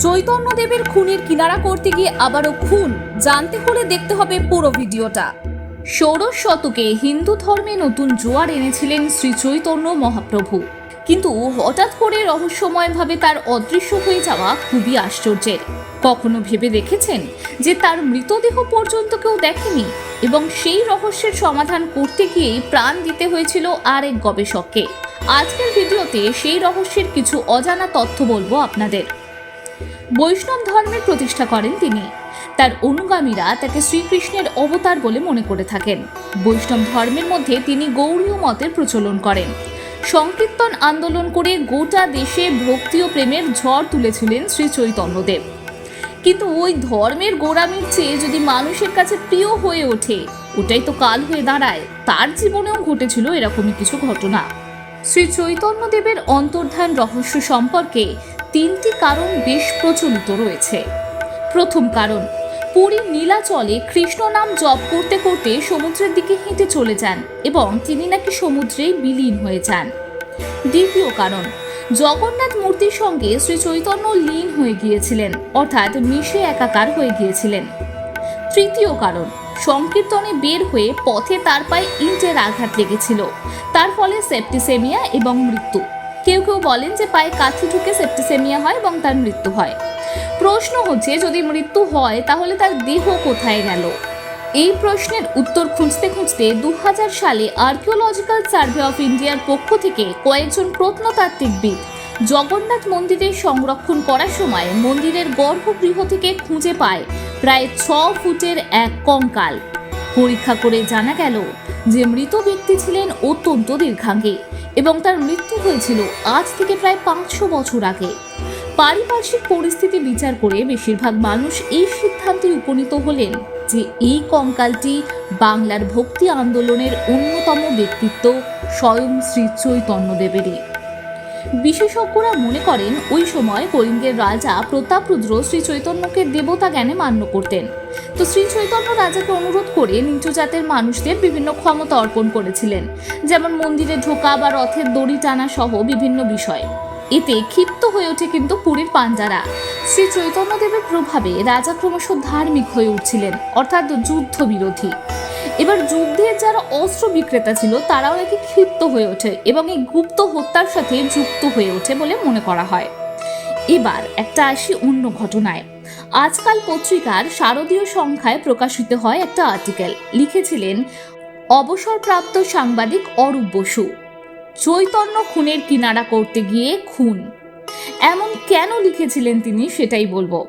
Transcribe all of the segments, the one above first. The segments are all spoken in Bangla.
চৈতন্যদেবের খুনের কিনারা করতে গিয়ে আবারও খুন। জানতে হলে দেখতে হবে পুরো ভিডিওটা। ষোড়শ শতকে হিন্দু ধর্মে নতুন জোয়ার এনেছিলেন শ্রী চৈতন্য মহাপ্রভু। কিন্তু হঠাৎ করে রহস্যময়ভাবে তার অদৃশ্য হয়ে যাওয়া খুবই আশ্চর্যের। কখনো ভেবে দেখেছেন যে তার মৃতদেহ পর্যন্ত কেউ দেখেনি? এবং সেই রহস্যের সমাধান করতে গিয়েই প্রাণ দিতে হয়েছিল আর এক গবেষককে। আজকের ভিডিওতে সেই রহস্যের কিছু অজানা তথ্য বলব আপনাদের। বৈষ্ণব ধর্মের প্রতিষ্ঠা করেন তিনি। তার অনুগামীরা তাকে শ্রীকৃষ্ণের অবতার বলে মনে করে থাকেন। বৈষ্ণব ধর্মের মধ্যে তিনি গৌড়ীয় মতের প্রচলন করেন। সংকীর্তন আন্দোলন করে গোটা দেশে ভক্তি ও প্রেমের ঝড় তুলেছিলেন শ্রী চৈতন্যদেব। কিন্তু ওই ধর্মের গোড়ামির চেয়ে যদি মানুষের কাছে প্রিয় হয়ে ওঠে, ওটাই তো কাল হয়ে দাঁড়ায়। তার জীবনেও ঘটেছিল এরকমই কিছু ঘটনা। শ্রী চৈতন্যদেবের অন্তর্ধান রহস্য সম্পর্কে তিনটি কারণ বেশ প্রচলিত রয়েছে। প্রথম কারণ, পুরী নীলাচলে কৃষ্ণ নাম জপ করতে করতে সমুদ্রের দিকে হেঁটে চলে যান এবং তিনি নাকি সমুদ্রেই বিলীন হয়ে যান। দ্বিতীয় কারণ, জগন্নাথ মূর্তির সঙ্গে শ্রী চৈতন্য লীন হয়ে গিয়েছিলেন, অর্থাৎ মিশে একাকার হয়ে গিয়েছিলেন। তৃতীয় কারণ, সংকীর্তনে বের হয়ে পথে তার পায়ে ইঁটের আঘাত লেগেছিল, তার ফলে সেপ্টিসেমিয়া এবং মৃত্যু। কেউ কেউ বলেন যে পায়ে কাঠি ঢুকে সেপ্টিসেমিয়া হয় এবং তার মৃত্যু হয়। প্রশ্ন হচ্ছে, যদি মৃত্যু হয়, তাহলে তার দেহ কোথায় গেল? এই প্রশ্নের উত্তর খুঁজতে খুঁজতে দু হাজার সালে আর্কিওলজিক্যাল সার্ভে অফ ইন্ডিয়ার পক্ষ থেকে কয়েকজন প্রত্নতাত্ত্বিকবিদ জগন্নাথ মন্দিরের সংরক্ষণ করার সময় মন্দিরের গর্ভগৃহ থেকে খুঁজে পায় প্রায় ছ ফুটের এক কঙ্কাল। পরীক্ষা করে জানা গেল যে মৃত ব্যক্তি ছিলেন অত্যন্ত দীর্ঘাঙ্গে। এবং তার মৃত্যু হয়েছিল আজ থেকে প্রায় পাঁচশো বছর আগে। পারিপার্শ্বিক পরিস্থিতি বিচার করে বেশিরভাগ মানুষ এই সিদ্ধান্তে উপনীত হলেন যে এই কঙ্কালটি বাংলার ভক্তি আন্দোলনের অন্যতম ব্যক্তিত্ব স্বয়ং শ্রী চৈতন্যদেবেরই। বিশেষজ্ঞরা মনে করেন, ওই সময় কলিঙ্গের রাজা প্রতাপরুদ্র শ্রী চৈতন্যকে দেবতা জ্ঞানে মান্য করতেন। তো শ্রী চৈতন্য রাজাকে অনুরোধ করে নিচু জাতের মানুষদের বিভিন্ন ক্ষমতা অর্পণ করেছিলেন, যেমন মন্দিরে ঢোকা বা রথের দড়ি টানা সহ বিভিন্ন বিষয়। এতে ক্ষিপ্ত হয়ে ওঠে কিন্তু পুরীর পাঞ্জারা। শ্রী চৈতন্যদেবের প্রভাবে রাজা ক্রমশ ধার্মিক হয়ে উঠছিলেন, অর্থাৎ যুদ্ধ বিরোধী এবার যুদ্ধের যারা অস্ত্র বিক্রেতা ছিল, তারাও নাকি ক্ষিপ্ত হয়ে ওঠে এবং এই গুপ্ত হত্যার সাথে যুক্ত হয়ে ওঠে বলে মনে করা হয়। এবার একটা আসি অন্য ঘটনায়। আজকাল পত্রিকার শারদীয় সংখ্যায় প্রকাশিত হয় একটা আর্টিকেল। লিখেছিলেন, অবসরপ্রাপ্ত সাংবাদিক অরূপ বসু, চৈতন্য খুনের কিনারা করতে গিয়ে খুন। এমন কেন লিখেছিলেন তিনি সেটাই বলব।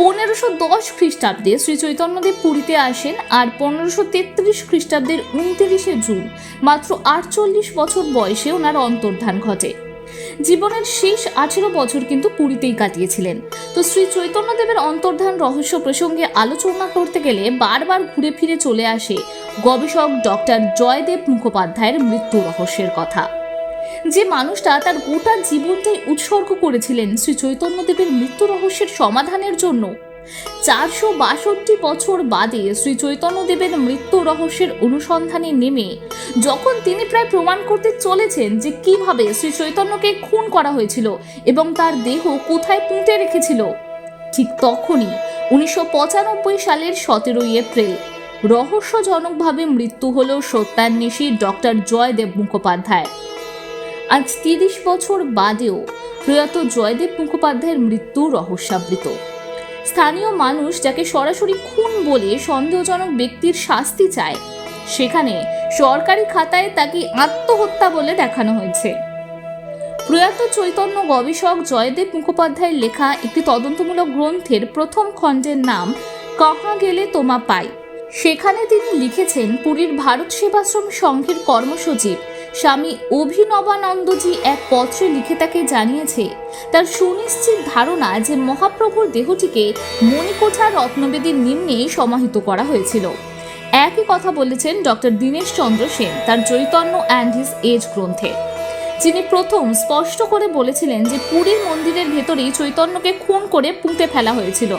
পনেরোশো দশ খ্রিস্টাব্দে শ্রী চৈতন্যদেব পুরীতে আসেন আর পনেরোশো তেত্রিশ খ্রিস্টাব্দের উনতিরিশে জুন, মাত্র আটচল্লিশ বছর বয়সে ওনার অন্তর্ধান ঘটে। জীবনের শেষ আঠেরো বছর কিন্তু পুরীতেই কাটিয়েছিলেন। তো শ্রী চৈতন্যদেবের অন্তর্ধান রহস্য প্রসঙ্গে আলোচনা করতে গেলে বারবার ঘুরে ফিরে চলে আসে গবেষক ডক্টর জয়দেব মুখোপাধ্যায়ের মৃত্যু রহস্যের কথা। যে মানুষটা তার গোটা জীবনটাই উৎসর্গ করেছিলেন শ্রী চৈতন্যদেবের মৃত্যু রহস্যের সমাধানের জন্য। চারশো বাষট্টি বছর বাদে শ্রী চৈতন্যদেবের মৃত্যু রহস্যের অনুসন্ধানে নেমে যখন তিনি প্রায় প্রমাণ করতে চলেছেন যে কীভাবে শ্রী চৈতন্যকে খুন করা হয়েছিল এবং তার দেহ কোথায় পুঁতে রেখেছিল, ঠিক তখনই উনিশশো পঁচানব্বই সালের সতেরোই এপ্রিল রহস্যজনকভাবে মৃত্যু হল সত্যান্বেষী ডক্টর জয়দেব মুখোপাধ্যায়। আজ তিরিশ বছর বাদেও প্রয়াত জয়দেব মুখোপাধ্যায়ের মৃত্যু রহস্যাবৃত। স্থানীয় মানুষ যাকে সরাসরি খুন বলে সন্দেহজনক ব্যক্তির শাস্তি চায়, সেখানে সরকারি খাতায় তাকে আত্মহত্যা বলে দেখানো হয়েছে। প্রয়াত চৈতন্য গবেষক জয়দেব মুখোপাধ্যায়ের লেখা একটি তদন্তমূলক গ্রন্থের প্রথম খণ্ডের নাম কাহা গেলে তোমা পাই? সেখানে তিনি লিখেছেন, পুরীর ভারত সেবাশ্রম সংঘের কর্মসচিব স্বামী অভিনবানন্দজি এক পত্রে লিখে তাকে জানিয়েছে, তার সুনিশ্চিত ধারণা যে মহাপ্রভুর দেহটিকে মণিকোঠা রত্নবেদীর নিম্নে সমাহিত করা হয়েছিল। একই কথা বলেছেন ডক্টর দীনেশ চন্দ্র সেন, তার চৈতন্য অ্যান্ড হিস এজ গ্রন্থে। যিনি প্রথম স্পষ্ট করে বলেছিলেন যে পুরীর মন্দিরের ভেতরেই চৈতন্যকে খুন করে পুঁতে ফেলা হয়েছিল।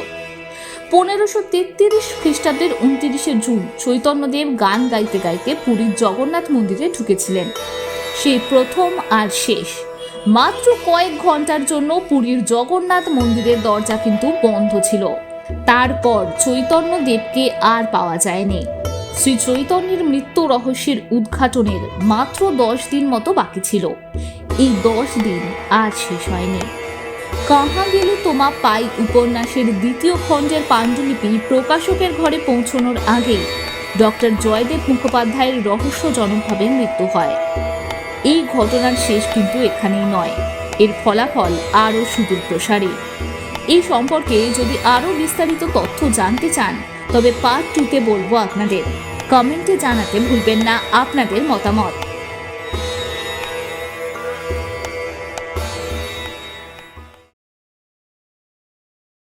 পনেরোশো তেত্রিশ খ্রিস্টাব্দের উনতিরিশে জুন চৈতন্যদেব গান গাইতে গাইতে পুরীর জগন্নাথ মন্দিরে ঢুকেছিলেন। সেই প্রথম আর শেষ। মাত্র কয়েক ঘণ্টার জন্য পুরীর জগন্নাথ মন্দিরের দরজা কিন্তু বন্ধ ছিল। তারপর চৈতন্য দেবকে আর পাওয়া যায়নি। শ্রী চৈতন্যের মৃত্যু রহস্যের উদ্ঘাটনের মাত্র দশ দিন মতো বাকি ছিল। এই দশ দিন আর শেষ হয়নি। কাহা গেলে তোমা পাই উপন্যাসের দ্বিতীয় খণ্ডের পাণ্ডুলিপি প্রকাশকের ঘরে পৌঁছানোর আগেই। ডক্টর জয়দেব মুখোপাধ্যায়ের রহস্যজনকভাবে মৃত্যু হয়। এই ঘটনার শেষ কিন্তু এখানেই নয়। এর ফলাফল আরও সুদূর প্রসারী এই সম্পর্কে যদি আরও বিস্তারিত তথ্য জানতে চান, তবে পার্ট টুতে বলব আপনাদের। কমেন্টে জানাতে ভুলবেন না আপনাদের মতামত।